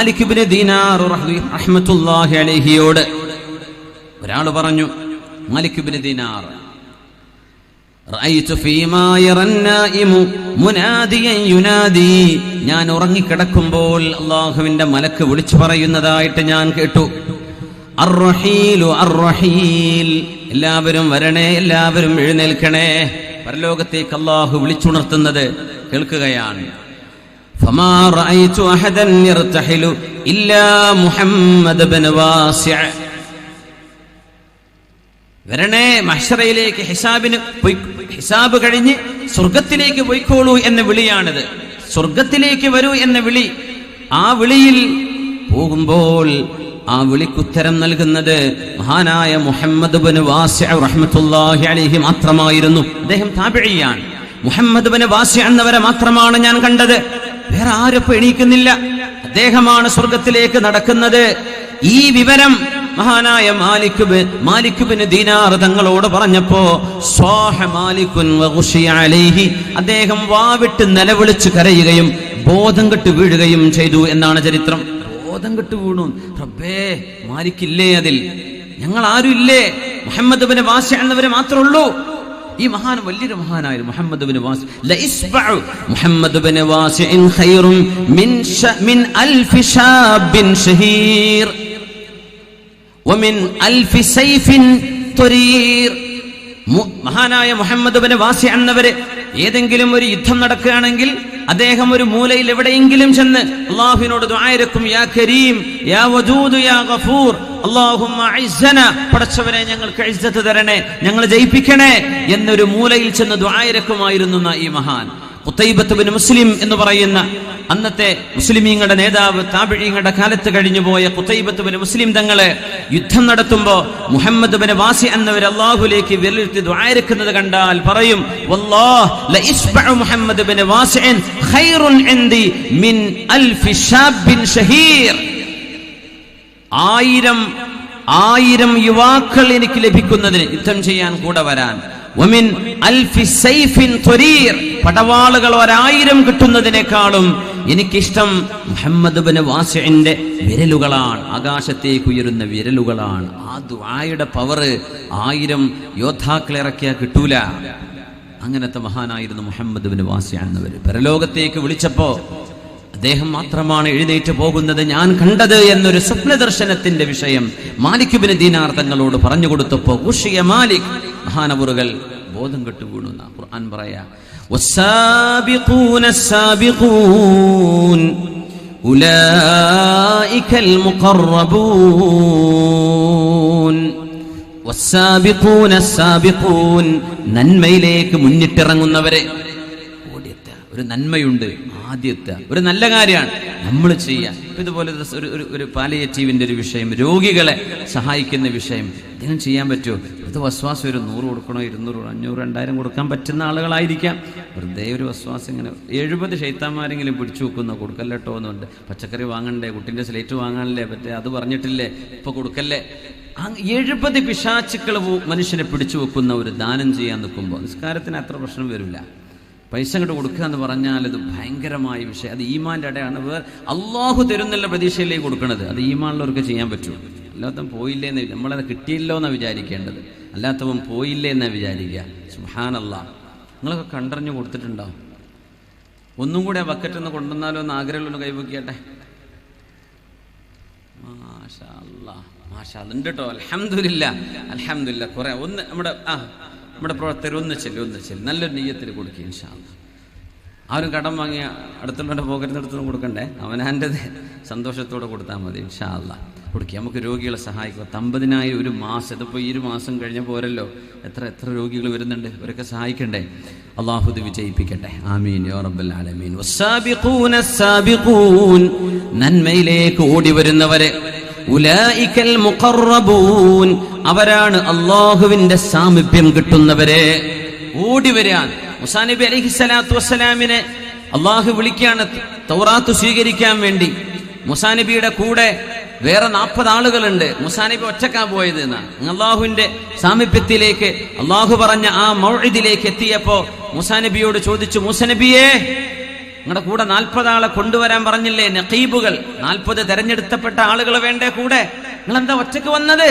മാലിക്കുബിന് ദീനാർ ഒരാൾ പറഞ്ഞു മാലിക്കുബിന് ദീനാർ ഞാൻ ഉറങ്ങിക്കിടക്കുമ്പോൾ അള്ളാഹുവിന്റെ മലക്ക് വിളിച്ചു പറയുന്നതായിട്ട് ഞാൻ കേട്ടു. എല്ലാവരും വരണേ എല്ലാവരും എഴുന്നേൽക്കണേ. പരലോകത്തേക്ക് അള്ളാഹു വിളിച്ചുണർത്തുന്നത് കേൾക്കുകയാണ്. فما رأيت أحدا يرتحل إلا محمد بن واسع വരണേ മഹ്ഷറയിലേക്ക് ഹിസാബിന് പോയി ഹിസാബ് കഴിഞ്ഞ് സ്വർഗത്തിലേക്ക് പോയിക്കോളൂ എന്ന വിളിയാണിത് സ്വർഗത്തിലേക്ക് വരൂ എന്ന വിളി ആ വിളിയിൽ പോകുമ്പോൾ ആ വിളിക്കുത്തരം നൽകുന്നത് മഹാനായ മുഹമ്മദ് ബിൻ വാസിഅ റഹ്മത്തുള്ളാഹി അലൈഹി മാത്രമായിരുന്നു അദ്ദേഹം താപിഴിയാണ് മുഹമ്മദ് ബിൻ വാസിഅ എന്നവരെ മാത്രമാണ് ഞാൻ കണ്ടത് വേറെ ആരും എണീക്കുന്നില്ല. അദ്ദേഹമാണ് സ്വർഗത്തിലേക്ക് നടക്കുന്നത്. ഈ വിവരം മഹാനായ മാലിക്കുബ് മാലിക്കുബിന് ദീനാർ തങ്ങളോട് പറഞ്ഞപ്പോ സ്വാഹ മാലിക്കുൻ അദ്ദേഹം വാവിട്ട് നിലവിളിച്ച് കരയുകയും ബോധം കെട്ട് വീഴുകയും ചെയ്തു എന്നാണ് ചരിത്രം. ബോധം കെട്ട് വീണു. റബ്ബേ മാലിക്കില്ലേ അതിൽ? ഞങ്ങൾ ആരും ഇല്ലേ മുഹമ്മദ് വാശ എന്നവരെ മാത്രമേ ഉള്ളൂ. ഈ മഹാൻ വലിയൊരു മഹാനായിരുന്നു മുഹമ്മദ് ബിൻ വാസി. ലഇസ്ബഉ മുഹമ്മദ് ബിൻ വാസിഇൻ ഖൈറും മിൻ മിൻ അൽഫി ശാബിൻ ഷഹീർ വമിൻ അൽഫി സൈഫിൻ തരീർ. മഹാനായ മുഹമ്മദ് ബിൻ വാസി അന്നവരെ ഏതെങ്കിലും ഒരു യുദ്ധം നടക്കുകയാണെങ്കിൽ അദ്ദേഹം ഒരു മൂലയിൽ എവിടെയെങ്കിലും ചെന്ന് അള്ളാഹുവിനോട് ദ്വായരക്കും യാ കരീം യാ വദൂദ് യാ ഗഫൂർ പടച്ചവനെ ഞങ്ങൾക്ക് ഇജ്ജത്ത് തരണേ ഞങ്ങൾ ജയിപ്പിക്കണേ എന്നൊരു മൂലയിൽ ചെന്ന് ദ്വായരക്കുമായിരുന്നു ഈ മഹാൻ. ഖുത്തൈബത്ത് ബിൻ മുസ്ലിം എന്ന് പറയുന്ന അന്നത്തെ മുസ്ലിമീങ്ങളുടെ നേതാവ് താബിഴീങ്ങളുടെ കാലത്ത് കഴിഞ്ഞുപോയ പോയ ഖുത്തൈബത്ത് മുസ്ലിം തങ്ങളെ യുദ്ധം നടത്തുമ്പോ മുഹമ്മദ് ബിൻ വാസി എന്നവർ അള്ളാഹുലേക്ക് വിലയിരുത്തി ദ്വാരക്കുന്നത് കണ്ടാൽ പറയും മുഹമ്മദ് വാസിൻ മിൻ ഷാബിൻ ഷഹീർ. ആയിരം ആയിരം യുവാക്കൾ എനിക്ക് ലഭിക്കുന്നതിന് യുദ്ധം ചെയ്യാൻ കൂടെ വരാൻ. വമിൻ അൽഫി സൈഫിൻ പടവാളുകൾ ഒരായിരം കിട്ടുന്നതിനേക്കാളും എനിക്കിഷ്ടം മുഹമ്മദ് ബിൻ വാസിന്റെ വിരലുകളാണ്. ആകാശത്തേക്ക് ഉയരുന്ന വിരലുകളാണ്. ആ ദുആയുടെ പവർ ആയിരം യോദ്ധാക്കളെ ഇറക്കിയാൽ കിട്ടൂല. അങ്ങനത്തെ മഹാനായിരുന്നു മുഹമ്മദ് ബിൻ വാസി എന്നവര്. പരലോകത്തേക്ക് വിളിച്ചപ്പോ അദ്ദേഹം മാത്രമാണ് എഴുന്നേറ്റ് പോകുന്നത് ഞാൻ കണ്ടത് എന്നൊരു സ്വപ്നദർശനത്തിന്റെ വിഷയം മാലിക്യുബിന് ദീനാർ തങ്ങളോട് പറഞ്ഞു കൊടുത്തപ്പോ ഉഷിയ മാലിക്. മഹാനവറുകൾ ബോധം കെട്ടു വീണുന്ന ഖുർആൻ പറയാ. നന്മയിലേക്ക് മുന്നിട്ടിറങ്ങുന്നവരെ ഒരു നന്മയുണ്ട്. ആദ്യത്തെ ഒരു നല്ല കാര്യമാണ്. നമ്മൾ ചെയ്യാം ഇപ്പൊ ഇതുപോലെ ഒരു ഒരു ഒരു- ഒരു വിഷയം രോഗികളെ സഹായിക്കുന്ന വിഷയം ഇതിനും ചെയ്യാൻ പറ്റുമോ? ഇത് വസ്വാസം ഒരു നൂറ് കൊടുക്കണോ ഇരുന്നൂറ് അഞ്ഞൂറ് രണ്ടായിരം കൊടുക്കാൻ പറ്റുന്ന ആളുകളായിരിക്കാം. വെറുതെ ഒരു വസ്വാസം ഇങ്ങനെ എഴുപത് ശൈത്താന്മാരെങ്കിലും പിടിച്ചു വെക്കുന്ന കൊടുക്കല്ലട്ടോ എന്നുണ്ട്. പച്ചക്കറി വാങ്ങണ്ടേ കുട്ടിന്റെ സ്ലേറ്റ് വാങ്ങാനല്ലേ പറ്റേ അത് പറഞ്ഞിട്ടില്ലേ ഇപ്പൊ കൊടുക്കല്ലേ? എഴുപത് പിശാച്ചുക്കൾ മനുഷ്യനെ പിടിച്ചു വെക്കുന്ന ഒരു ദാനം ചെയ്യാൻ നിൽക്കുമ്പോൾ നിസ്കാരത്തിന് അത്ര പ്രശ്നം വരില്ല. പൈസ അങ്ങോട്ട് കൊടുക്കുക എന്ന് പറഞ്ഞാൽ അത് ഭയങ്കരമായ വിഷയം. അത് ഈമാന്റെ അടയാണ്. വേറെ അള്ളാഹു തരുന്നുള്ള പ്രതീക്ഷയിലേക്ക് കൊടുക്കണത്. അത് ഈമാനുള്ളവർക്ക് ചെയ്യാൻ പറ്റൂ. അല്ലാത്തവൻ പോയില്ലേ എന്ന് നമ്മളത് കിട്ടിയില്ലോ എന്നാണ് വിചാരിക്കേണ്ടത്. അല്ലാത്തവൻ പോയില്ലേ എന്നാണ് വിചാരിക്കുക. സുഹാനല്ല നിങ്ങളൊക്കെ കണ്ടറിഞ്ഞു കൊടുത്തിട്ടുണ്ടോ? ഒന്നും കൂടി ആ ബക്കറ്റ് ഒന്ന് കൊണ്ടുവന്നാലോ എന്ന് ആഗ്രഹമുള്ള കൈവക്കിയാട്ടെ മാഷാ. മാഷാ ഉണ്ട് കേട്ടോ അലഹമില്ല അലഹമില്ല കുറെ. ഒന്ന് നമ്മുടെ ആ. നമ്മുടെ പ്രവർത്തകർ ഒന്ന് ചെല്ലും ഒന്ന് ചെല്ലും. നല്ലൊരു നെയ്യത്തിൽ കൊടുക്കുക ഇൻഷാ ആ ഒരു കടം വാങ്ങിയ അടുത്തുള്ളവരുടെ പോകരുന്നിടത്തൊന്നും കൊടുക്കണ്ടേ? അവനാന്റെത് സന്തോഷത്തോടെ കൊടുത്താൽ മതി ഇൻഷാ അല്ലാ കൊടുക്കുക നമുക്ക് രോഗികളെ സഹായിക്കുക. തമ്പതിനായി ഒരു മാസം ഇതിപ്പോൾ ഈ ഒരു മാസം കഴിഞ്ഞ പോരല്ലോ. എത്ര എത്ര രോഗികൾ വരുന്നുണ്ട്? ഇവരൊക്കെ സഹായിക്കണ്ടേ? അള്ളാഹുദ് വിജയിപ്പിക്കട്ടെ. ആമീൻ യോ റബ്ബൽ ആലമീൻ. നന്മയിലേക്ക് ഓടി വരുന്നവരെ അവരാണ് അള്ളാഹുവിന്റെ സാമീപ്യം കിട്ടുന്നവരെ. ഓടി വരാൻ. നബി അലൈഹി സ്വലാത്തു വസ്സലാമിനെ അള്ളാഹു വിളിക്കാണ് തൗറാത്ത് സ്വീകരിക്കാൻ വേണ്ടി. മുസാ നബിയുടെ കൂടെ വേറെ നാൽപ്പത് ആളുകളുണ്ട്. മുസാനബി ഒറ്റക്കാ പോയത് എന്നാണ് അള്ളാഹുവിന്റെ സാമീപ്യത്തിലേക്ക് അള്ളാഹു പറഞ്ഞ ആ മൗഴിദിലേക്ക് എത്തിയപ്പോ മുസാനബിയോട് ചോദിച്ചു മുസ നബിയേ നിങ്ങളുടെ കൂടെ നാൽപ്പത് ആളെ കൊണ്ടുവരാൻ പറഞ്ഞില്ലേ? നഖീബുകൾ. നാൽപ്പത് തെരഞ്ഞെടുത്തപ്പെട്ട ആളുകൾ വേണ്ടേ കൂടെ? നിങ്ങൾ എന്താ ഒറ്റയ്ക്ക് വന്നത്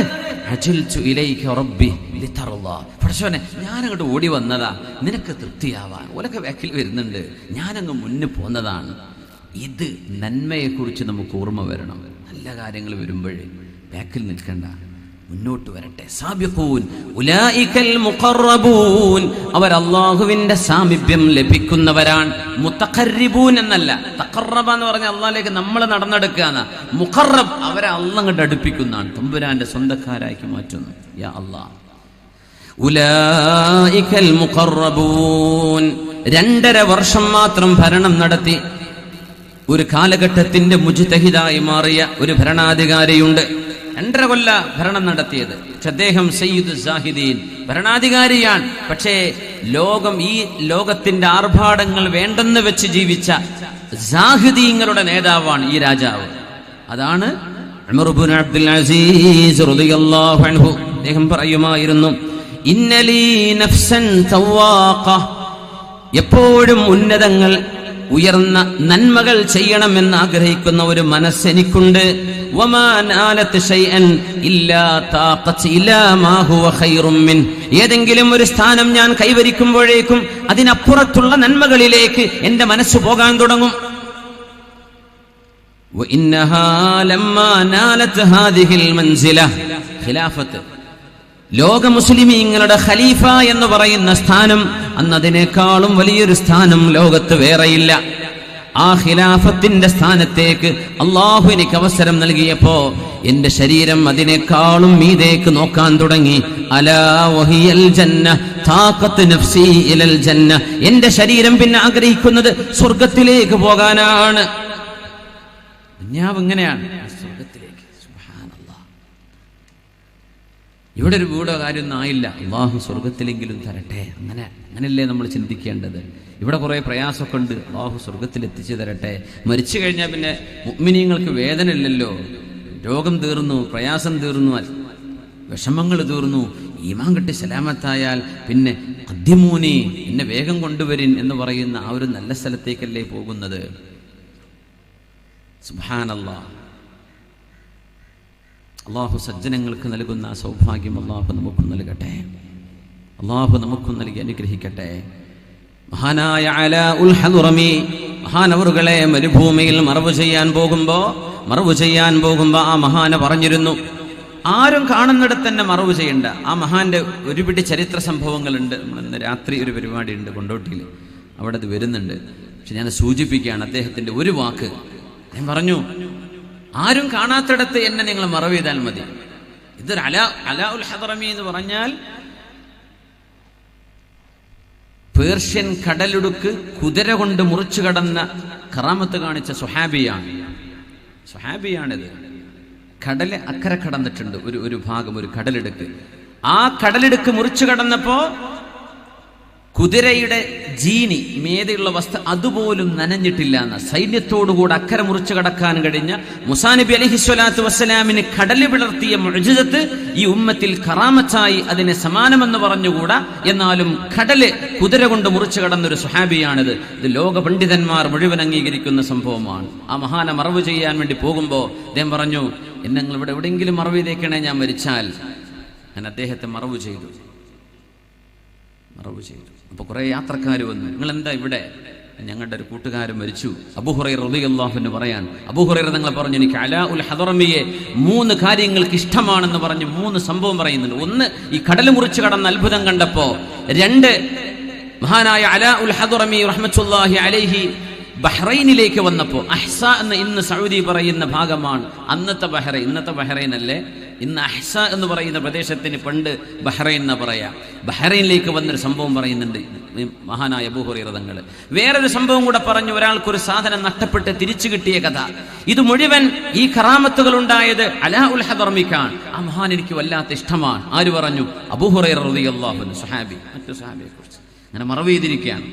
ഞാനങ്ങോട്ട് ഓടി വന്നതാ. നിനക്ക് തൃപ്തിയാവാൻ. ഓലൊക്കെ വേക്കിൽ വരുന്നുണ്ട്. ഞാനങ്ങ് മുന്നിൽ പോന്നതാണ്. ഇത് നന്മയെക്കുറിച്ച് നമുക്ക് ഓർമ്മ വരണം. നല്ല കാര്യങ്ങൾ വരുമ്പോഴേ ബാക്കിൽ നിൽക്കണ്ട. മുന്നോട്ട് വരട്ടെ. സാബിഖൂൻ അവർ അള്ളാഹുവിന്റെ സാമീപ്യം ലഭിക്കുന്നവരാണ്. മുത്തഖറിബൂൻ എന്നല്ല. തഖറബ എന്ന് പറഞ്ഞ അള്ളാഹിലേക്ക് നമ്മൾ നടന്നെടുക്കുക മുഖറബ് അവരെ അള്ളങ്ങട്ട് അടുപ്പിക്കുന്നതാണ്. തമ്പുരാന്റെ സ്വന്തക്കാരാക്കി മാറ്റുന്നു. യാ രണ്ടര വർഷം മാത്രം ഭരണം നടത്തി. ഒരു കാലഘട്ടത്തിന്റെ മുജിതഹിതായി മാറിയ ഒരു ഭരണാധികാരിയുണ്ട്. രണ്ടര കൊല്ല ഭരണം നടത്തിയത്. അദ്ദേഹം സയ്യിദ് സാഹിദീൻ ഭരണാധികാരിയാണ്. പക്ഷേ ലോകം ഈ ലോകത്തിന്റെ ആർഭാടങ്ങൾ വേണ്ടെന്ന് വെച്ച് ജീവിച്ച സാഹിദീങ്ങളുടെ നേതാവാണ് ഈ രാജാവ്. അതാണ് അബ്ദുൽ അസീസ് അദ്ദേഹം പറയുമായിരുന്നു നഫ്സൻ എപ്പോഴും ഉന്നതങ്ങൾ ഉയർന്ന നന്മകൾ ചെയ്യണമെന്ന് ആഗ്രഹിക്കുന്ന ഒരു മനസ്സെനിക്കുണ്ട് ഏതെങ്കിലും ഒരു സ്ഥാനം ഞാൻ കൈവരിക്കുമ്പോഴേക്കും അതിനപ്പുറത്തുള്ള നന്മകളിലേക്ക് എന്റെ മനസ്സ് പോകാൻ തുടങ്ങും. ഖിലാഫത്ത്. ലോക മുസ്ലിമീങ്ങളുടെ ഖലീഫ എന്ന് പറയുന്ന സ്ഥാനം അന്നതിനേക്കാളും വലിയൊരു സ്ഥാനം ലോകത്ത് വേറെയില്ല. ആ ഖിലാഫത്തിന്റെ സ്ഥാനത്തേക്ക് അള്ളാഹു എനിക്ക് അവസരം നൽകിയപ്പോ എന്റെ ശരീരം അതിനേക്കാളും മീതേക്ക് നോക്കാൻ തുടങ്ങി. ജന്ന നഫ്സി ഇലൽ ജന്ന. എന്റെ ശരീരം പിന്നെ ആഗ്രഹിക്കുന്നത് സ്വർഗത്തിലേക്ക് പോകാനാണ്. ദുന്യാവ് ഇങ്ങനെയാണ് സ്വർഗത്തിലേക്ക് സുബ്ഹാനല്ലാഹ്. ഇവിടെ ഒരു വീടോ കാര്യമൊന്നും ആയില്ല. അള്ളാഹു സ്വർഗത്തിലെങ്കിലും തരട്ടെ. അങ്ങനെ അങ്ങനെയല്ലേ നമ്മൾ ചിന്തിക്കേണ്ടത്. ഇവിടെ കുറേ പ്രയാസമൊക്കെ ഉണ്ട്. അള്ളാഹു സ്വർഗത്തിൽ എത്തിച്ചു തരട്ടെ. മരിച്ചു കഴിഞ്ഞാൽ പിന്നെ മുഗ്മിനീങ്ങൾക്ക് വേദന ഇല്ലല്ലോ രോഗം തീർന്നു പ്രയാസം തീർന്നു വിഷമങ്ങൾ തീർന്നു. ഈമാൻ കിട്ടി സലാമത്തായാൽ പിന്നെ അദ്യമൂനി എന്നെ വേഗം കൊണ്ടുവരിൻ എന്ന് പറയുന്ന ആ ഒരു നല്ല സ്ഥലത്തേക്കല്ലേ പോകുന്നത്? സുബാനല്ലാ അള്ളാഹു സജ്ജനങ്ങൾക്ക് നൽകുന്ന സൗഭാഗ്യം അള്ളാഹു നമുക്കും നൽകട്ടെ. അള്ളാഹു നമുക്കും നൽകി അനുഗ്രഹിക്കട്ടെ. മഹാനായ അല ഉൽ ഹദുറമി മഹാനവറുകളെ മരുഭൂമിയിൽ മറവ് ചെയ്യാൻ പോകുമ്പോൾ മറവ് ചെയ്യാൻ പോകുമ്പോൾ ആ മഹാന പറഞ്ഞിരുന്നു. ആരും കാണുന്നിടത്ത് തന്നെ മറവ് ചെയ്യണ്ട. ആ മഹാന്റെ ഒരുപിടി ചരിത്ര സംഭവങ്ങളുണ്ട്. നമ്മളിന്ന് രാത്രി ഒരു പരിപാടി ഉണ്ട് കൊണ്ടോട്ടിയിൽ. അവിടെ അത് വരുന്നുണ്ട്. പക്ഷെ ഞാൻ സൂചിപ്പിക്കുകയാണ്. അദ്ദേഹത്തിന്റെ ഒരു വാക്ക്. ഞാൻ പറഞ്ഞു ആരും കാണാത്തിടത്ത് എന്നെ നിങ്ങൾ മറവ് ചെയ്താൽ മതി. ഇതൊരു അല അലാ ഉൽ ഹദറമി എന്ന് പറഞ്ഞാൽ പേർഷ്യൻ കടലുടുക്ക് കുതിര കൊണ്ട് മുറിച്ചു കടന്ന കറാമത്ത് കാണിച്ച സുഹാബിയാണ് സുഹാബിയാണിത് കടൽ അക്കരെ കടന്നിട്ടുണ്ട്. ഒരു ഒരു ഭാഗം ഒരു കടലിടുക്ക്. ആ കടലിടുക്ക് മുറിച്ചു കടന്നപ്പോ കുതിരയുടെ ജീനി മേതെയുള്ള വസ്തു അതുപോലും നനഞ്ഞിട്ടില്ല എന്ന സൈന്യത്തോടുകൂടെ അക്കരെ മുറിച്ചു കടക്കാൻ കഴിഞ്ഞ മുസാനബി അലഹി സ്വലാത്തു വസ്സലാമിന് കടൽ വിളർത്തിയ മുഴുജത്ത് ഈ ഉമ്മത്തിൽ കറാമച്ചായി അതിനെ സമാനമെന്ന് പറഞ്ഞുകൂടാ? എന്നാലും കടൽ കുതിര കൊണ്ട് മുറിച്ചു കടന്നൊരു സുഹാബിയാണിത് ഇത് ലോക പണ്ഡിതന്മാർ മുഴുവൻ അംഗീകരിക്കുന്ന സംഭവമാണ്. ആ മഹാന മറവ് ചെയ്യാൻ വേണ്ടി പോകുമ്പോൾ അദ്ദേഹം പറഞ്ഞു എന്നെ ഇവിടെ എവിടെയെങ്കിലും മറവ് ചെയ്തേക്കണേ ഞാൻ മരിച്ചാൽ. ഞാൻ അദ്ദേഹത്തെ മറവ് ചെയ്തു. മറവ് ചെയ്തു. അപ്പൊ കുറെ യാത്രക്കാർ വന്നു. നിങ്ങൾ എന്താ ഇവിടെ? ഞങ്ങളുടെ ഒരു കൂട്ടുകാരൻ മരിച്ചു. അബുഹുറൈ റളിയല്ലാഹുവിന് പറയാൻ അബുഹുറൈ നിങ്ങൾ പറഞ്ഞു എനിക്ക് അലാ ഉൽ ഹദറമിയെ മൂന്ന് കാര്യങ്ങൾക്ക് ഇഷ്ടമാണെന്ന് പറഞ്ഞ് മൂന്ന് സംഭവം പറയുന്നുണ്ട്. ഒന്ന് ഈ കടൽ മുറിച്ച് കടന്ന അത്ഭുതം കണ്ടപ്പോ രണ്ട് മഹാനായ അലാ ഉൽ ഹദറമി റഹ്മത്തുല്ലാഹി അലൈഹി ബഹ്റൈനിലേക്ക് വന്നപ്പോൾ അഹ്സ എന്ന് ഇന്ന് സൗദി പറയുന്ന ഭാഗമാണ്. അന്നത്തെ ബഹ്റൈൻ ഇന്നത്തെ ബഹ്റൈൻ അല്ലേ? ഇന്ന് അഹ്സ എന്ന് പറയുന്ന പ്രദേശത്തിന് പണ്ട് ബഹ്റൈൻ എന്ന് പറയാം. ബഹ്റൈനിലേക്ക് വന്നൊരു സംഭവം പറയുന്നുണ്ട് മഹാനായ ഭൂഹുറിയതങ്ങൾ വേറൊരു സംഭവം കൂടെ പറഞ്ഞു ഒരാൾക്കൊരു സാധനം നഷ്ടപ്പെട്ട് തിരിച്ചു കിട്ടിയ കഥ. ഇത് മുഴുവൻ ഈ കറാമത്തുകൾ ഉണ്ടായത് അലാ ഉൽ ഹദർമിക്കാണ്. ആ മഹാൻ എനിക്ക് വല്ലാത്ത ഇഷ്ടമാണ്. ആര് പറഞ്ഞു? അബൂഹുറൈറ റളിയല്ലാഹു സുഹാബി മറ്റു സുഹാബിയെ കുറിച്ച്. അങ്ങനെ മറവ് ചെയ്തിരിക്കുകയാണ്.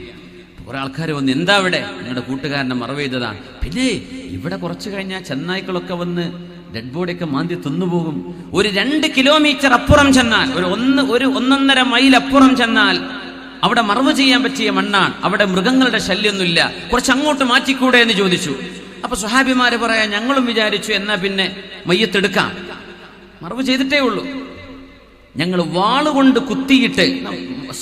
ആൾക്കാർ വന്ന് എന്താ ഇവിടെ നിങ്ങളുടെ കൂട്ടുകാരനെ മറവ് ചെയ്തതാണ്. പിന്നെ ഇവിടെ കുറച്ച് കഴിഞ്ഞാൽ ചെന്നായ്ക്കളൊക്കെ വന്ന് ഡെഡ് ബോഡിയൊക്കെ മാന്തി തിന്നുപോകും. ഒരു രണ്ട് കിലോമീറ്റർ അപ്പുറം ചെന്നാൽ ഒരു ഒന്ന് ഒരു ഒന്നൊന്നര മൈൽ അപ്പുറം ചെന്നാൽ അവിടെ മറവ് ചെയ്യാൻ പറ്റിയ മണ്ണാണ്. അവിടെ മൃഗങ്ങളുടെ ശല്യമൊന്നുമില്ല കുറച്ച് അങ്ങോട്ട് മാറ്റിക്കൂടെ എന്ന് ചോദിച്ചു. അപ്പൊ സുഹാബിമാര് പറയാ ഞങ്ങളും വിചാരിച്ചു എന്നാ പിന്നെ മയ്യത്തെടുക്കാം മറവ് ചെയ്തിട്ടേ ഉള്ളൂ. ഞങ്ങൾ വാളുകൊണ്ട് കുത്തിയിട്ട്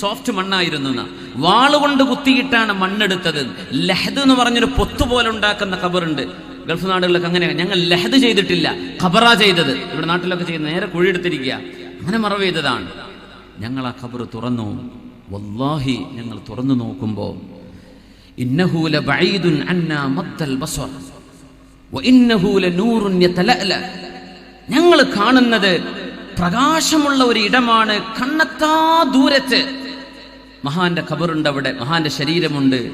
സോഫ്റ്റ് മണ്ണായിരുന്നു വാളുകൊണ്ട് കുത്തിയിട്ടാണ് മണ്ണെടുത്തത്. ലഹദ് എന്ന് പറഞ്ഞൊരു പൊത്ത് പോലെ ഉണ്ടാക്കുന്ന ഖബറുണ്ട്. ഗൾഫ് നാടുകളിലൊക്കെ അങ്ങനെ. ഞങ്ങൾ ലഹദ് ചെയ്തിട്ടില്ല. ഖബറ ചെയ്തത്. ഇവിടെ നാട്ടിലൊക്കെ ചെയ്യുന്ന നേരെ കുഴിയെടുത്തിരിക്കുക അങ്ങനെ മറവ് ചെയ്തതാണ്. ഞങ്ങൾ ആ ഖബർ തുറന്നു. വല്ലാഹി ഞങ്ങൾ തുറന്നു നോക്കുമ്പോൾ ഇന്നഹൂല ബൈദുൻ അന്നാ മത്തൽ ബസർ വഇന്നഹു ലനൂറുൻ യതലഅല. ഞങ്ങൾ കാണുന്നത് പ്രകാശമുള്ള ഒരു ഇടമാണ് കണ്ണത്താ ദൂരത്ത്. മഹാന്റെ ഖബറുണ്ട് അവിടെ. മഹാന്റെ ശരീരമുണ്ട്.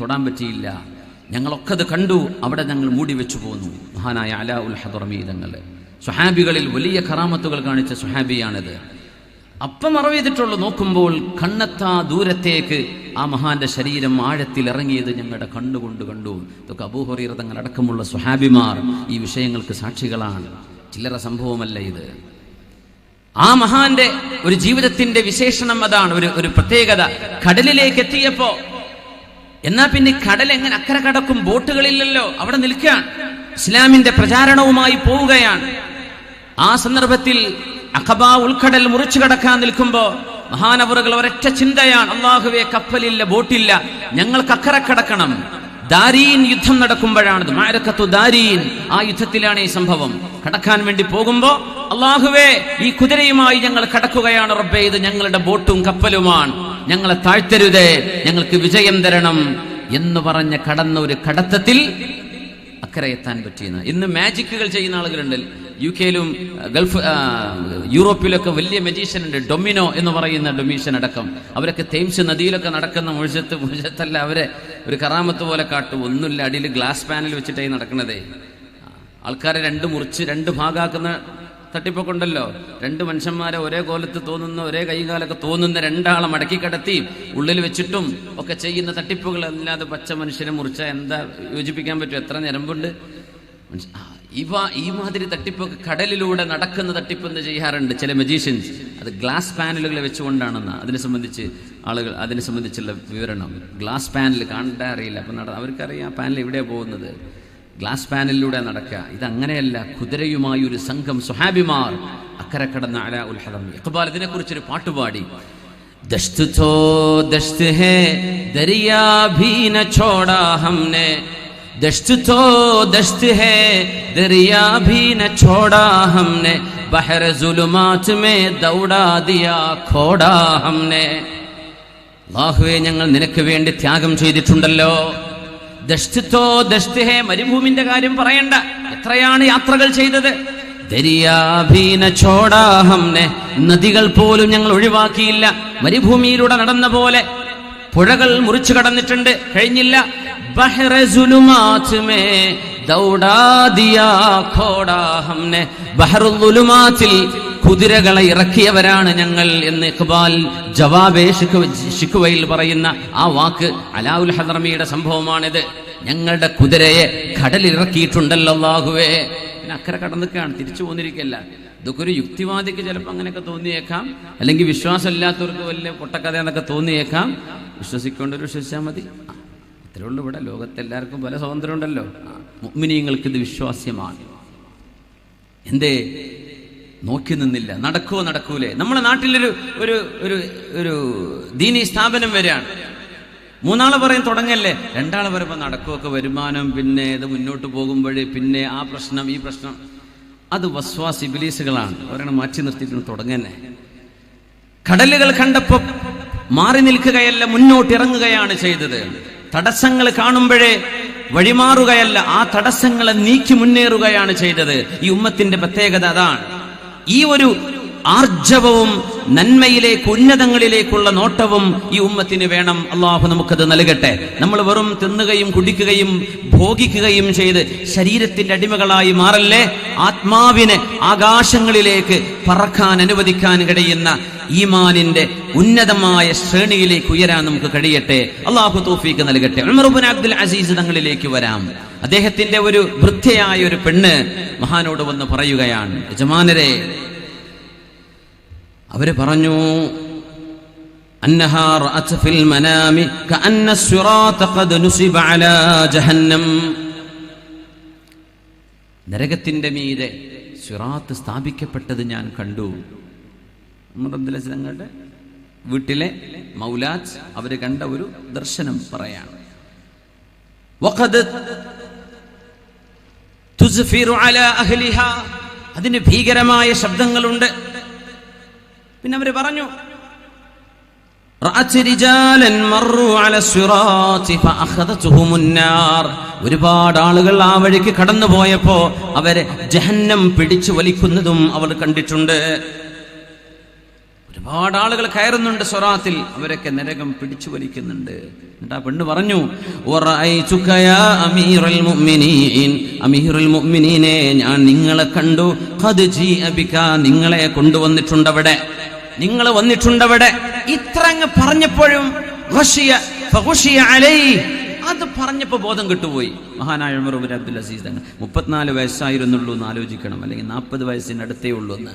തൊടാൻ പറ്റിയില്ല. ഞങ്ങളൊക്കെ അത് കണ്ടു അവിടെ ഞങ്ങൾ മൂടി വെച്ചു പോന്നു. മഹാനായ അലാ ഉൽ ഹദർമീതങ്ങൾ സുഹാബികളിൽ വലിയ കറാമത്തുകൾ കാണിച്ച സുഹാബിയാണിത്. അപ്പം മറവെയ്തിട്ടുള്ളു നോക്കുമ്പോൾ കണ്ണത്താ ദൂരത്തേക്ക് ആ മഹാന്റെ ശരീരം ആഴത്തിൽ ഇറങ്ങിയത് ഞങ്ങളുടെ കണ്ണുകൊണ്ട് കണ്ടു. ഇതൊക്കെ അബൂഹറീർ തങ്ങൾ അടക്കമുള്ള സുഹാബിമാർ ഈ വിഷയങ്ങൾക്ക് സാക്ഷികളാണ്. ചില്ലറ സംഭവമല്ല ഇത്. ആ മഹാന്റെ ഒരു ജീവിതത്തിന്റെ വിശേഷണം അതാണ്. ഒരു ഒരു പ്രത്യേകത. കടലിലേക്ക് എത്തിയപ്പോ എന്നാ പിന്നെ കടൽ എങ്ങനെ അക്കരെ കടക്കും? ബോട്ടുകളില്ലല്ലോ. അവിടെ നിൽക്കാൻ. ഇസ്ലാമിന്റെ പ്രചാരണവുമായി പോവുകയാണ്. ആ സന്ദർഭത്തിൽ അഖബ ഉൾക്കടൽ മുറിച്ചു കടക്കാൻ നിൽക്കുമ്പോ മഹാനവറുകൾ ഒരൊറ്റ ചിന്തയാണ്. അള്ളാഹുവെ കപ്പലില്ല ബോട്ടില്ല. ഞങ്ങൾക്ക് അക്കരെ കടക്കണം. ദാരീൻ യുദ്ധം നടക്കുമ്പോഴാണ്. മാരക്കത്തു ദാരീൻ. ആ യുദ്ധത്തിലാണ് ഈ സംഭവം. കടക്കാൻ വേണ്ടി പോകുമ്പോ അള്ളാഹുവേ ഈ കുതിരയുമായി ഞങ്ങൾ കടക്കുകയാണ് റബ്ബേ. ഇത് ഞങ്ങളുടെ ബോട്ടും കപ്പലുമാണ്. ഞങ്ങളെ താഴ്ത്തരുതേ ഞങ്ങൾക്ക് വിജയം തരണം എന്ന് പറഞ്ഞ കടന്ന ഒരു കടത്തത്തിൽ അക്കരെ എത്താൻ പറ്റിയെന്ന്. ഇന്ന് മാജിക്കുകൾ ചെയ്യുന്ന ആളുകളുണ്ട്. യു കെയിലും ഗൾഫ് യൂറോപ്പിലൊക്കെ വലിയ മജീഷ്യൻ ഉണ്ട് ഡൊമിനോ എന്ന് പറയുന്ന ഡൊമീഷ്യൻ അടക്കം. അവരൊക്കെ തേംസ് നദിയിലൊക്കെ നടക്കുന്ന മുഴുത്ത് മുഴുത്തല്ല അവരെ ഒരു കറാമത്ത് പോലെ കാട്ടും. ഒന്നുമില്ല അടിയിൽ ഗ്ലാസ് പാനൽ വെച്ചിട്ടായി നടക്കണതേ. ആൾക്കാരെ രണ്ട് മുറിച്ച് രണ്ട് ഭാഗാക്കുന്ന തട്ടിപ്പൊക്കെ ഉണ്ടല്ലോ. രണ്ട് മനുഷ്യന്മാരെ ഒരേ കോലത്ത് തോന്നുന്ന ഒരേ കൈകാലൊക്കെ തോന്നുന്ന രണ്ടാളെ മടക്കി കടത്തി ഉള്ളിൽ വെച്ചിട്ടും ഒക്കെ ചെയ്യുന്ന തട്ടിപ്പുകൾ അല്ലാതെ പച്ച മനുഷ്യനെ മുറിച്ച എന്താ യോജിപ്പിക്കാൻ പറ്റും? എത്ര ഞരമ്പുണ്ട്? ഇവ ഈ മാതിരി തട്ടിപ്പൊക്കെ കടലിലൂടെ നടക്കുന്ന തട്ടിപ്പ് എന്ന് ചെയ്യാറുണ്ട് ചില മജീഷ്യൻസ് അത് ഗ്ലാസ് പാനലുകൾ വെച്ചുകൊണ്ടാണെന്ന്. അതിനെ സംബന്ധിച്ച് ആളുകൾ അതിനെ സംബന്ധിച്ചുള്ള വിവരണം. ഗ്ലാസ് പാനൽ കാണാൻ അറിയില്ല. അപ്പം നട അവർക്കറിയാം ആ പാനൽ എവിടെയാണ് പോകുന്നത്? ഗ്ലാസ് പാനലിലൂടെ നടക്കുക. ഇതങ്ങനെയല്ല കുതിരയുമായി ഒരു സംഘം സുഹാബിമാർ അക്കരെ കടന്ന അല ഉൽഹദം ഇഖ്ബാൽ ഇതിനെക്കുറിച്ചൊരു പാട്ടുപാടി ദശ്ത് തോ ദശ്ത് ഹേ ദരിയാ ഭീന ഛോടാ ഹംനെ. ദശ്ത് തോ ദശ്ത് ഹേ ദരിയാ ഭീന ഛോടാ ഹംനെ. ബഹർ സുലുമാത് മേ ദൗടാ ദിയാ ഖോടാ ഹംനെ. അല്ലാഹുവേ ഞങ്ങൾ നിനക്ക് വേണ്ടി ത്യാഗം ചെയ്തിട്ടുണ്ടല്ലോ. ദഷ്ടിത്തോ ദഷ്ടിഹേ മരുഭൂമിന്റെ കാര്യം പറയണ്ട. എത്രയാണ് യാത്രകൾ ചെയ്തത്? ദരിയാഭീന ചോടാഹംനെ നദികൾ പോലും ഞങ്ങൾ ഒഴിവാക്കിയില്ല. മരുഭൂമിയിലൂടെ നടന്ന പോലെ പുഴകൾ മുറിച്ചു കടന്നിട്ടുണ്ട്. കഴിഞ്ഞില്ല. ബഹ്റ സുലുമാത് മേ ദൗടാ ദിയാ ഖോടാ ഹംനെ ബഹറുൽ ദുലുമാത്തിൽ കുതിരകളെ ഇറക്കിയവരാണ് ഞങ്ങൾ എന്ന് ഇഖ്ബാൽ ജവാബേ ശിഖുവയിൽ പറയുന്ന ആ വാക്ക് അലാഉൽ ഹദർമിയുടെ സംഭവമാണിത്. ഞങ്ങളുടെ കുതിരയെ കടലിറക്കിയിട്ടുണ്ടല്ലോ ലാഹുവേ അക്കരെ കടന്നിക്കാണ് തിരിച്ചു പോന്നിരിക്കല്ല. ഇതൊക്കെ ഒരു യുക്തിവാദിക്ക് ചിലപ്പോൾ അങ്ങനെയൊക്കെ തോന്നിയേക്കാം. അല്ലെങ്കിൽ വിശ്വാസമില്ലാത്തവർക്ക് വലിയ പൊട്ടക്കഥ എന്നൊക്കെ തോന്നിയേക്കാം. വിശ്വസിക്കേണ്ടവർ വിശ്വസിച്ചാൽ മതി. ഇത്രയുള്ളൂ ഇവിടെ. ലോകത്തെല്ലാവർക്കും പല സ്വാതന്ത്ര്യം ഉണ്ടല്ലോ മുഗ്മിനിയങ്ങൾക്ക് ഇത് വിശ്വാസ്യമാണ്. എന്തേ? നോക്കി നിന്നില്ല. നടക്കുവോ നടക്കൂലേ? നമ്മുടെ നാട്ടിലൊരു ഒരു ഒരു ഒരു ദീനി സ്ഥാപനം വരികയാണ് മൂന്നാൾ പറയും തുടങ്ങല്ലേ? രണ്ടാൾ പറയുമ്പോൾ നടക്കുമൊക്കെ വരുമാനം പിന്നെ ഇത് മുന്നോട്ട് പോകുമ്പോഴേ പിന്നെ ആ പ്രശ്നം ഈ പ്രശ്നം. അത് വസ്വാസ് ഇബിലീസുകളാണ്. അവരാണ് മാറ്റി നിർത്തിയിട്ടുണ്ട് തുടങ്ങന്നെ. കടലുകൾ കണ്ടപ്പോൾ മാറി നിൽക്കുകയല്ല മുന്നോട്ട് ഇറങ്ങുകയാണ് ചെയ്തത്. തടസ്സങ്ങൾ കാണുമ്പോഴേ വഴിമാറുകയല്ല ആ തടസ്സങ്ങളെ നീക്കി മുന്നേറുകയാണ് ചെയ്തത്. ഈ ഉമ്മത്തിന്റെ പ്രത്യേകത അതാണ്. ഈ ഒരു ആർജവവും നന്മയിലേക്ക് ഉന്നതങ്ങളിലേക്കുള്ള നോട്ടവും ഈ ഉമ്മത്തിന് വേണം. അള്ളാഹു നമുക്കത് നൽകട്ടെ. നമ്മൾ വെറും തിന്നുകയും കുടിക്കുകയും ഭോഗിക്കുകയും ചെയ്ത് ശരീരത്തിന്റെ അടിമകളായി മാറല്ലേ? ആത്മാവിനെ ആകാശങ്ങളിലേക്ക് പറക്കാൻ അനുവദിക്കാൻ കഴിയുന്ന ഈമാനിന്റെ ഉന്നതമായ ശ്രേണിയിലേക്ക് ഉയരാൻ നമുക്ക് കഴിയട്ടെ. അള്ളാഹു തോഫീക്ക് നൽകട്ടെ. അബ്ദുൽ അസീസ് തങ്ങളിലേക്ക് വരാം. അദ്ദേഹത്തിന്റെ ഒരു വൃദ്ധയായ ഒരു പെണ്ണ് മഹാനോട് വന്ന് പറയുകയാണ് യജമാനരെ അവർ പറഞ്ഞു നരകത്തിന്റെ മീതെ സിറാത്ത് സ്ഥാപിക്കപ്പെട്ടത് ഞാൻ കണ്ടു. മുറബ്ദുലങ്ങളുടെ വീട്ടിലെ മൗലാജ് അവർ കണ്ട ഒരു ദർശനം പറയാണ്. അതിന് ഭീകരമായ ശബ്ദങ്ങളുണ്ട്. പിന്നെ അവർ പറഞ്ഞു ഒരുപാട് ആളുകൾ ആ വഴിക്ക് കടന്നു പോയപ്പോ അവരെ ജഹന്നം പിടിച്ചു വലിക്കുന്നതും അവർ കണ്ടിട്ടുണ്ട്. ഒരുപാട് ആളുകൾ കയറുന്നുണ്ട് സ്വറാത്തിൽ അവരൊക്കെ നരകം പിടിച്ചു വലിക്കുന്നുണ്ട്. എന്നിട്ട് ആ പെണ്ണ് പറഞ്ഞു അമീറുൽ മുഅ്മിനീനെ ഞാൻ നിങ്ങളെ കണ്ടു. നിങ്ങളെ കൊണ്ടുവന്നിട്ടുണ്ട് അവിടെ നിങ്ങൾ വന്നിട്ടുണ്ടവിടെ. ഇത്ര അങ്ങ് പറഞ്ഞപ്പോഴും. അത് പറഞ്ഞപ്പോ ബോധം കിട്ടുപോയി. മഹാനായ ഉമർ അബ്ദുൽ അസീസ് തങ്ങൾ മുപ്പത്തിനാല് വയസ്സായിരുന്നുള്ളൂ എന്ന് ആലോചിക്കണം. അല്ലെങ്കിൽ നാൽപ്പത് വയസ്സിനടുത്തേ ഉള്ളൂ എന്ന്.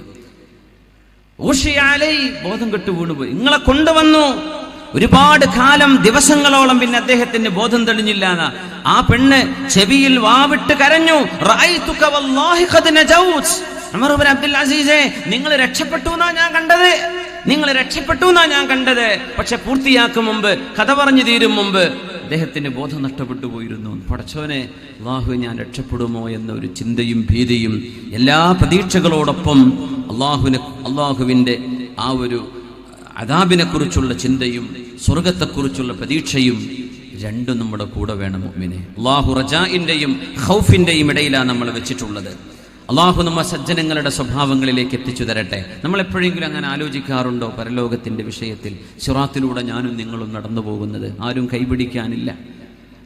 ബോധം കെട്ടു വീണുപോയി. നിങ്ങളെ കൊണ്ടുവന്നു. ഒരുപാട് കാലം ദിവസങ്ങളോളം പിന്നെ അദ്ദേഹത്തിന് ബോധം തെളിഞ്ഞില്ല ആ പെണ്ണ് ചെവിയിൽ വാവിട്ട് കരഞ്ഞു. ഇബ്നു അബ്ദുൽ നിങ്ങൾ രക്ഷപ്പെട്ടു എന്നാ ഞാൻ കണ്ടത്? നിങ്ങൾ രക്ഷപ്പെട്ടു എന്നാ ഞാൻ കണ്ടത്? പക്ഷെ പൂർത്തിയാക്കും മുമ്പ് കഥ പറഞ്ഞു തീരും മുമ്പ് അദ്ദേഹത്തിന് ബോധം നഷ്ടപ്പെട്ടു പോയിരുന്നു. പടച്ചോനെ അള്ളാഹു ഞാൻ രക്ഷപ്പെടുമോ എന്ന ഒരു ചിന്തയും ഭീതിയും എല്ലാ പ്രതീക്ഷകളോടൊപ്പം അള്ളാഹുവിനെ അള്ളാഹുവിന്റെ ആ ഒരു അതാബിനെ കുറിച്ചുള്ള ചിന്തയും സ്വർഗത്തെക്കുറിച്ചുള്ള പ്രതീക്ഷയും രണ്ടും നമ്മുടെ കൂടെ വേണം മുഅ്മിനെ. അള്ളാഹു റജാഇന്റെയും ഹൗഫിന്റെയും ഇടയിലാണ് നമ്മൾ വെച്ചിട്ടുള്ളത്. അള്ളാഹു നമ്മ സജ്ജനങ്ങളുടെ സ്വഭാവങ്ങളിലേക്ക് എത്തിച്ചു തരട്ടെ. നമ്മൾ എപ്പോഴെങ്കിലും അങ്ങനെ ആലോചിക്കാറുണ്ടോ പരലോകത്തിന്റെ വിഷയത്തിൽ? സിറാത്തിലൂടെ ഞാനും നിങ്ങളും നടന്നു പോകുന്നത് ആരും കൈപിടിക്കാനില്ല.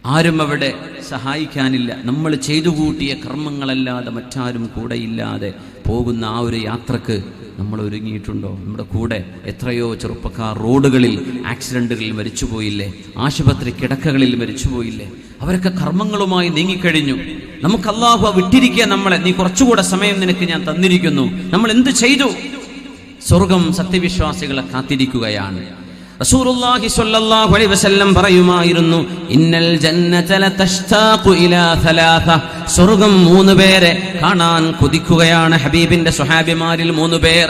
ആരും അവിടെ സഹായിക്കാനില്ല. നമ്മൾ ചെയ്തു കൂട്ടിയ കർമ്മങ്ങളല്ലാതെ മറ്റാരും കൂടെയില്ലാതെ പോകുന്ന ആ ഒരു യാത്രയ്ക്ക് നമ്മൾ ഒരുങ്ങിയിട്ടുണ്ടോ? നമ്മുടെ കൂടെ എത്രയോ ചെറുപ്പക്കാർ റോഡുകളിൽ ആക്സിഡന്റുകളിൽ മരിച്ചുപോയില്ലേ? ആശുപത്രി കിടക്കകളിൽ മരിച്ചുപോയില്ലേ? അവരൊക്കെ കർമ്മങ്ങളുമായി നീങ്ങിക്കഴിഞ്ഞു. നമുക്ക് അള്ളാഹു വിട്ടിരിക്കുക നമ്മളെ. നീ കുറച്ചുകൂടെ സമയം നിനക്ക് ഞാൻ തന്നിരിക്കുന്നു. നമ്മൾ എന്ത് ചെയ്തു? സ്വർഗം സത്യവിശ്വാസികളെ കാത്തിരിക്കുകയാണ്. റസൂലുള്ളാഹി സ്വല്ലല്ലാഹു അലൈഹി വസല്ലം പറയുമായിരുന്നു ഇന്നൽ ജന്നത ലതഷ്താഖു ഇലാ സലാസ. സ്വർഗം മൂന്ന് പേരെ കാണാൻ കൊതിക്കുകയാണ് ഹബീബിന്റെ സ്വഹാബിമാരിൽ മൂന്ന് പേർ.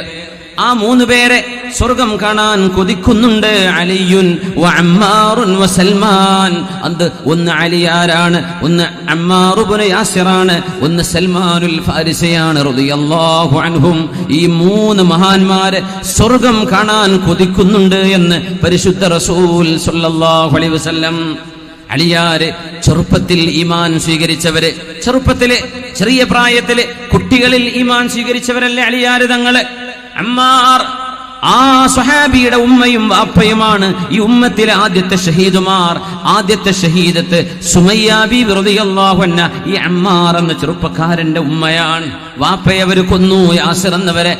ആ മൂന്ന് പേരെ സ്വർഗം കാണാൻ കൊതിക്കുന്നുണ്ട് അലിയുൻ അമ്മാറുൻ സൽമാൻ. അത് ഒന്ന് അലിയാരാണ് ഒന്ന് അമ്മാറുബുന് യാസിറാണ്. ഒന്ന് സൽമാനുൽ ഫാരിസയാണ് റളിയല്ലാഹു അൻഹും. ഈ മൂന്ന് മഹാന്മാരെ സ്വർഗം കാണാൻ കൊതിക്കുന്നുണ്ട് എന്ന് പരിശുദ്ധ റസൂൽ സല്ലല്ലാഹു അലൈഹി വസല്ലം അലിയാര് ചെറുപ്പത്തിൽ ഈമാൻ സ്വീകരിച്ചവര് ചെറുപ്പത്തിൽ ചെറിയ പ്രായത്തിൽ കുട്ടികളിൽ ഈമാൻ സ്വീകരിച്ചവരല്ലേ അലിയാര് തങ്ങൾ? അമ്മാർ ആ സ്വഹാബിയുടെ ഉമ്മയും വാപ്പയുമാണ് ഈ ഉമ്മത്തിലെ ആദ്യത്തെ ഷഹീദുമാർ. ആദ്യത്തെ ഷഹീദത്ത് സുമയ്യാബി അൻഹ. ഈ അമ്മാർ എന്ന ചെറുപ്പക്കാരന്റെ ഉമ്മയാണ്. വാപ്പയവര് കൊന്നു യാസിർ എന്നവരെ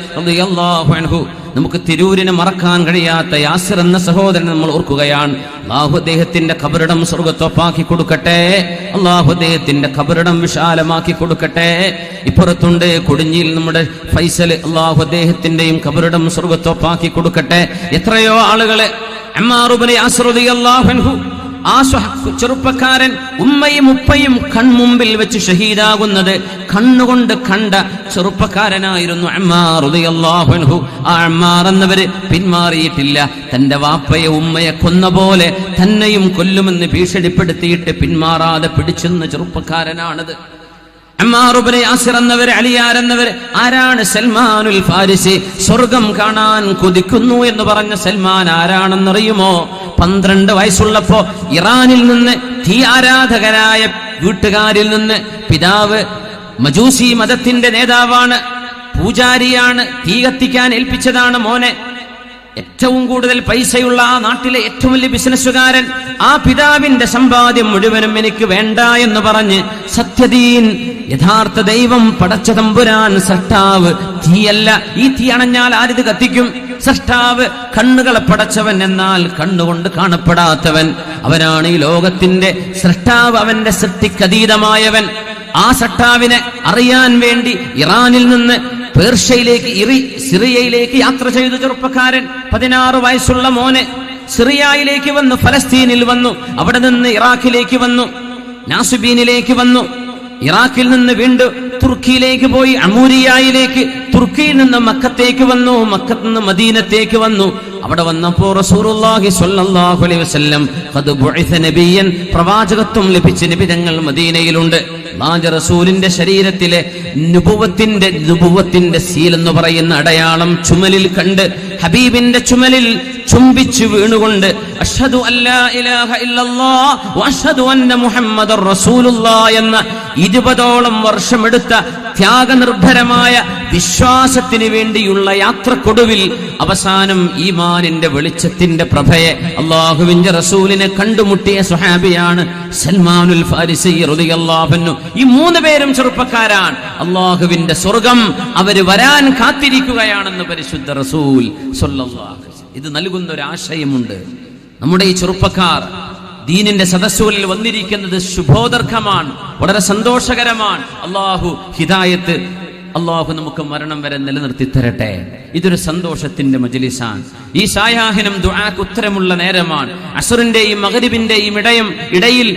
അൻഹു. നമുക്ക് തിരൂരിനെ മറക്കാൻ കഴിയാത്ത യാസിർ എന്ന സഹോദരൻ നമ്മൾ ഓർക്കുകയാണ്. അള്ളാഹു അദ്ദേഹത്തിന്റെ കബറിടം സ്വർഗത്തൊപ്പാക്കി കൊടുക്കട്ടെ. അള്ളാഹു അദ്ദേഹത്തിന്റെ കബറിടം വിശാലമാക്കി കൊടുക്കട്ടെ. ഇപ്പുറത്തുണ്ട് കൊടിഞ്ഞിയിൽ നമ്മുടെ ഫൈസൽ. അള്ളാഹു അദ്ദേഹത്തിന്റെയും കബറിടം സ്വർഗത്തൊപ്പാക്കി കൊടുക്കട്ടെ. എത്രയോ ആളുകളെ അമ്മാറുബിനെ ആശ്രതി അള്ളാഹു ആ ചെറുപ്പക്കാരൻ ഉമ്മയും ഉപ്പയും കൺമുമ്പിൽ വെച്ച് ഷഹീദാകുന്നത് കണ്ണുകൊണ്ട് കണ്ട ചെറുപ്പക്കാരനായിരുന്നു അൻഹു. ആ അമ്മാർ എന്നവര് പിന്മാറിയിട്ടില്ല തന്റെ വാപ്പയെ ഉമ്മയെ കൊന്ന പോലെ തന്നെയും കൊല്ലുമെന്ന് ഭീഷണിപ്പെടുത്തിയിട്ട് പിന്മാറാതെ പിടിച്ചെന്ന ചെറുപ്പക്കാരനാണത് അമ്മാറുബിനെ യാസിർ എന്നവര് അലിയാർ എന്നവര് ആരാണ് സൽമാനുൽ ഫാരിസി? സ്വർഗം കാണാൻ കൊതിക്കുന്നു എന്ന് പറഞ്ഞ സൽമാൻ ആരാണെന്നറിയുമോ? പന്ത്രണ്ട് വയസ്സുള്ളപ്പോ ഇറാനിൽ നിന്ന് തീ ആരാധകരായ വീട്ടുകാരിൽ നിന്ന് പിതാവ് മജൂസി മതത്തിന്റെ നേതാവാണ് പൂജാരിയാണ് തീ കത്തിക്കാൻ ഏൽപ്പിച്ചതാണ് മോനെ. ഏറ്റവും കൂടുതൽ പൈസയുള്ള ആ നാട്ടിലെ ഏറ്റവും വലിയ ബിസിനസ്സുകാരൻ ആ പിതാവിന്റെ സമ്പാദ്യം മുഴുവനും എനിക്ക് വേണ്ട എന്ന് പറഞ്ഞ് സത്യദീൻ യഥാർത്ഥ ദൈവം പടച്ച തമ്പുരാൻ സൃഷ്ടാവ് തീയല്ല. ഈ തീ അണഞ്ഞാൽ ആരിത് കത്തിക്കും? സൃഷ്ടാവ് കണ്ണുകളെ പടച്ചവൻ എന്നാൽ കണ്ണുകൊണ്ട് കാണപ്പെടാത്തവൻ. അവനാണ് ഈ ലോകത്തിന്റെ സൃഷ്ടാവ് അവന്റെ സൃഷ്ടിക്കതീതമായവൻ. ആ സട്ടാവിനെ അറിയാൻ വേണ്ടി ഇറാനിൽ നിന്ന് പേർഷ്യയിലേക്ക് ഇറി സിറിയയിലേക്ക് യാത്ര ചെയ്തു ചെറുപ്പക്കാരൻ. പതിനാറ് വയസ്സുള്ള മോനെ സിറിയയിലേക്ക് വന്നു ഫലസ്തീനിൽ വന്നു അവിടെ നിന്ന് ഇറാഖിലേക്ക് വന്നു നാസുബീനിലേക്ക് വന്നു. ഇറാഖിൽ നിന്ന് വീണ്ടും തുർക്കിയിലേക്ക് പോയി അമൂരിയായിലേക്ക് തുർക്കിയിൽ നിന്ന് മക്കത്തേക്ക് വന്നു മക്കത്ത് നിന്ന് മദീനത്തേക്ക് വന്നു. അവിടെ വന്നപ്പോ റസൂലുള്ളാഹി സ്വല്ലല്ലാഹു അലൈഹി വസല്ലം ഖദ് ബുഇസ നബിയൻ പ്രവാചകത്വം ലഭിച്ച നബിതങ്ങൾ മദീനയിലുണ്ട്. അല്ലാഹുവിന്റെ റസൂലിന്റെ ശരീരത്തിലെ നുബുവത്തിന്റെ നുബുവത്തിന്റെ സീൽ എന്ന് പറയുന്ന അടയാളം ചുമലിൽ കണ്ട് ഹബീബിന്റെ ചുമലിൽ ചുംബിച്ചു വീണുകൊണ്ട് അഷ്ഹദു അല്ലാ ഇലാഹ ഇല്ലല്ലാഹ് വഅഷ്ഹദു അന്ന മുഹമ്മദർ റസൂലുള്ളാഹ് എന്ന ഇരുപതോളം വർഷമെടുത്ത ത്യാഗനിർഭരമായ വിശ്വാസത്തിന് വേണ്ടിയുള്ള യാത്രക്കൊടുവിൽ അവസാനം ഈമാനിന്റെ വെളിച്ചത്തിന്റെ പ്രഭയെ അള്ളാഹുവിന്റെ റസൂലിനെ കണ്ടുമുട്ടിയ സുഹാബിയാണ് സൽമാനുൽ ഫാരിസി റളിയല്ലാഹു ഈ മൂന്ന് പേരും ചെറുപ്പക്കാരാണ്. അള്ളാഹുവിന്റെ സ്വർഗം അവർ വരാൻ കാത്തിരിക്കുകയാണെന്ന് പരിശുദ്ധ റസൂൽ ഇത് നൽകുന്ന ഒരു ആശയമുണ്ട് നമ്മുടെ ഈ ചെറുപ്പക്കാർ ദീനിന്റെ സദസ്സുകളിൽ വന്നിരിക്കുന്നത് ശുഭോദർഘമാണ് വളരെ സന്തോഷകരമാണ്. അള്ളാഹു ഹിദായത്ത് അള്ളാഹു നമുക്ക് മരണം വരെ നിലനിർത്തി തരട്ടെ ഇതൊരു സന്തോഷത്തിന്റെ മജലിസാണ്. ഈ സായാഹിനം ദുആക്ക് ഉത്തരമുള്ള നേരമാണ്. അസുറിന്റെയും മകരിബിന്റെയും ഇടയും ഇടയിൽ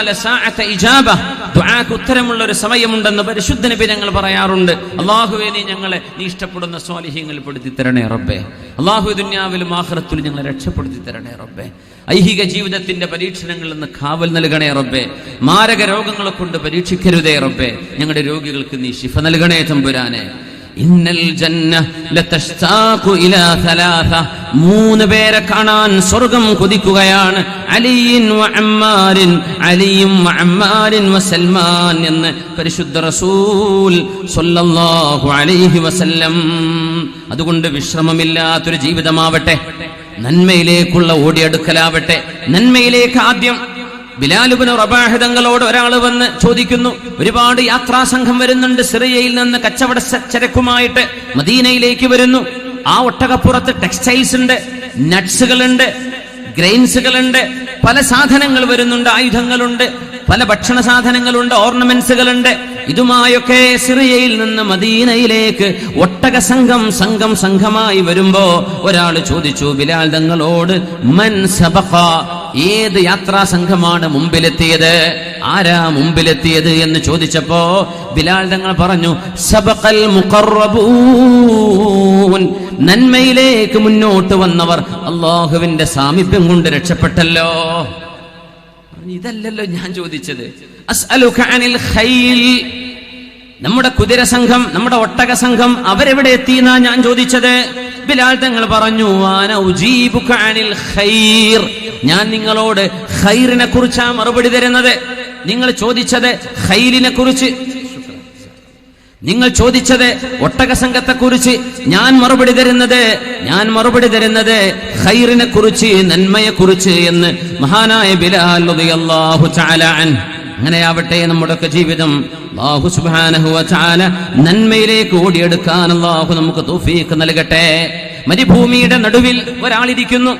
ലസാഅത ഇജാബ ദുആക്ക് ഉത്തരമുള്ള ഒരു സമയമുണ്ടെന്ന് പരിശുദ്ധ നബി ഞങ്ങൾ പറയാറുണ്ട്. അള്ളാഹുവേ നീ ഞങ്ങളെ നീ ഇഷ്ടപ്പെടുന്ന സ്വാലിഹ്യങ്ങൾ പെടുത്തി തരണേ റബ്ബേ. അള്ളാഹു ദുന്യാവിലും ആഖിറത്തിലും ഞങ്ങളെ രക്ഷപ്പെടുത്തി തരണേ റബ്ബേ. ഐഹിക ജീവിതത്തിന്റെ പരീക്ഷണങ്ങളിൽ നിന്ന് കാവൽ നൽകണേ റബ്ബേ. മാരക രോഗങ്ങളെ കൊണ്ട് പരീക്ഷിക്കരുതേ റബ്ബേ. ഞങ്ങളുടെ രോഗികൾക്ക് നീ ശിഫ നൽകണേ തമ്പുരാനെ. ഇന്നൽ ജന്ന ലതഷ്താഖു ഇലാ സലാസ. മൂന്ന് പേരെ കാണാൻ സ്വർഗം കൊതിക്കുകയാണ്. അലിയിൻ വ അമ്മാരിൻ അലിയും അമ്മാരിൻ വ സൽമാൻ എന്ന് പരിശുദ്ധ റസൂൽ സ്വല്ലല്ലാഹു അലൈഹി വസല്ലം. അതുകൊണ്ട് വിശ്രമമില്ലാത്തൊരു ജീവിതമാവട്ടെ. നന്മയിലേക്കുള്ള ഓടിയെടുക്കലാവട്ടെ. നന്മയിലേക്ക് ആദ്യം ബിലാലുബിന് റബാഹ് തങ്ങളോട് ഒരാൾ വന്ന് ചോദിക്കുന്നു ഒരുപാട് യാത്രാ സംഘം വരുന്നുണ്ട് സിറിയയിൽ നിന്ന് കച്ചവട ചരക്കുമായിട്ട് മദീനയിലേക്ക് വരുന്നു. ആ ഒട്ടകപ്പുറത്ത് ടെക്സ്റ്റൈൽസ് ഉണ്ട് നട്സുകളുണ്ട് ഗ്രെയിൻസുകളുണ്ട് പല സാധനങ്ങൾ വരുന്നുണ്ട് ആയുധങ്ങളുണ്ട് പല ഭക്ഷണ സാധനങ്ങളുണ്ട് ഓർണമെന്റ്സുകളുണ്ട് ഇതുമായൊക്കെ സിറിയയിൽ നിന്ന് മദീനയിലേക്ക് ഒട്ടക സംഘം സംഘം സംഘമായി വരുമ്പോ ഒരാൾ ചോദിച്ചു ബിലാൽ തങ്ങളോട് മൻ സബഖ ഏത് യാത്രാ സംഘമാണ് മുമ്പിലെത്തിയത്? ആരാ മുമ്പിലെത്തിയത് എന്ന് ചോദിച്ചപ്പോ ബിലാൽ തങ്ങൾ പറഞ്ഞു സബഖൽ മുഖർറബൂൻ. നന്മയിലേക്ക് മുന്നോട്ട് വന്നവർ അള്ളാഹുവിന്റെ സാമീപ്യം കൊണ്ട് രക്ഷപ്പെട്ടല്ലോ. ഇതല്ലല്ലോ ഞാൻ ചോദിച്ചത്. നമ്മുടെ കുതിര സംഘം നമ്മുടെ ഒട്ടക സംഘം അവരെവിടെ എത്തിയെന്നാ ഞാൻ ചോദിച്ചത്? ബിലാൽ തങ്ങൾ പറഞ്ഞു "വാന ഉജീബുക അനിൽ ഖൈർ. ഞാൻ നിങ്ങളോട് ഖൈറിനെ കുറിച്ചാ മറുപടി തരുന്നത്? നിങ്ങൾ ചോദിച്ചത് ഖൈലിനെ കുറിച്ച്? നിങ്ങൾ ചോദിച്ചത് ഒട്ടക സംഘത്തെ കുറിച്ച്? ഞാൻ മറുപടി തരുന്നത് ഞാൻ മറുപടി തരുന്നത് ഖൈറിനെ കുറിച്ച് നന്മയെ കുറിച്ച് എന്ന് മഹാനായ ബിലാൽ അങ്ങനെയാവട്ടെ നമ്മുടെ ജീവിതം. അല്ലാഹു സുബ്ഹാനഹു വ നന്മയിലേക്ക് ഓടിയെടുക്കാൻ അള്ളാഹു നമുക്ക് തൗഫീഖ് നൽകട്ടെ. മരുഭൂമിയുടെ നടുവിൽ ഒരാളിരിക്കുന്നു.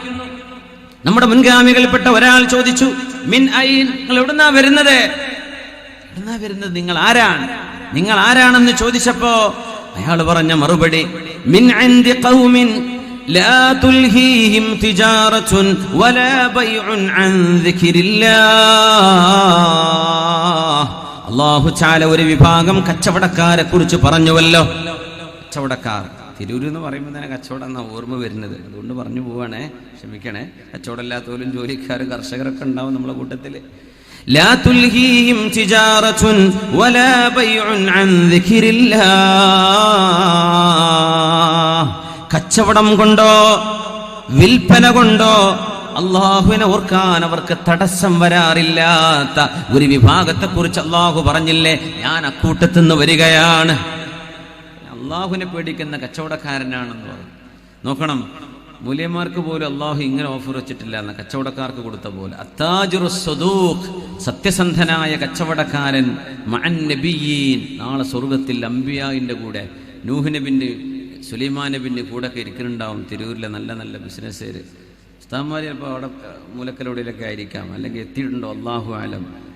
നമ്മുടെ മുൻഗാമികൾപ്പെട്ട ഒരാൾ ചോദിച്ചു മിൻ ഐ നിങ്ങൾ എവിടുന്നാ വരുന്നത്? എവിടുന്നാ വരുന്നത്? നിങ്ങൾ ആരാണ്? നിങ്ങൾ ആരാണെന്ന് ചോദിച്ചപ്പോ അയാൾ പറഞ്ഞ മറുപടി മിൻ ഖൗമിൻ അൻ ദിക്രില്ലാഹ് അല്ലാഹു ചാല ഒരു വിഭാഗം കച്ചവടക്കാരെ കുറിച്ച് പറഞ്ഞുവല്ലോ കച്ചവടക്കാർ തിരൂര് എന്ന് പറയുമ്പോൾ തന്നെ കച്ചവടം എന്നാ ഓർമ്മ വരുന്നത് അതുകൊണ്ട് പറഞ്ഞു പോവാണേ ക്ഷമിക്കണേ കച്ചവടമില്ലാത്തവരും ജോലിക്കാർ കർഷകരൊക്കെ ഉണ്ടാവും നമ്മളെ കൂട്ടത്തില് لا تلهيهم تجارة ولا بيع عن ذكر الله കച്ചവടം കൊണ്ടോ വിൽപ്പന കൊണ്ടോ അള്ളാഹുവിനെ ഓർക്കാൻ അവർക്ക് തടസ്സം വരാറില്ലാത്ത ഒരു വിഭാഗത്തെ കുറിച്ച് അള്ളാഹു പറഞ്ഞില്ലേ? ഞാൻ അക്കൂട്ടത്തു നിന്ന് വരികയാണ്. അള്ളാഹുവിനെ പേടിക്കുന്ന കച്ചവടക്കാരനാണെന്ന് പറഞ്ഞു. നോക്കണം. മൂല്യന്മാർക്ക് പോലും അള്ളാഹു ഇങ്ങനെ ഓഫർ വെച്ചിട്ടില്ല എന്ന കച്ചവടക്കാർക്ക് കൊടുത്ത പോലെ. സത്യസന്ധനായ കച്ചവടക്കാരൻ മഅൻ നബിയീൻ. നാളെ സ്വർഗത്തിൽ അംബിയായിന്റെ കൂടെ നൂഹ് നബിന്റെ സുലൈമാൻ ഒക്കെ ഇരിക്കുന്നുണ്ടാവും തിരൂരിലെ നല്ല നല്ല ബിസിനസ്സുകാർ ഉസ്താന്മാർ ചിലപ്പോൾ അവിടെ മൂലക്കലോടിയിലൊക്കെ ആയിരിക്കാം. അല്ലെങ്കിൽ എത്തിയിട്ടുണ്ടോ? അള്ളാഹു ആലം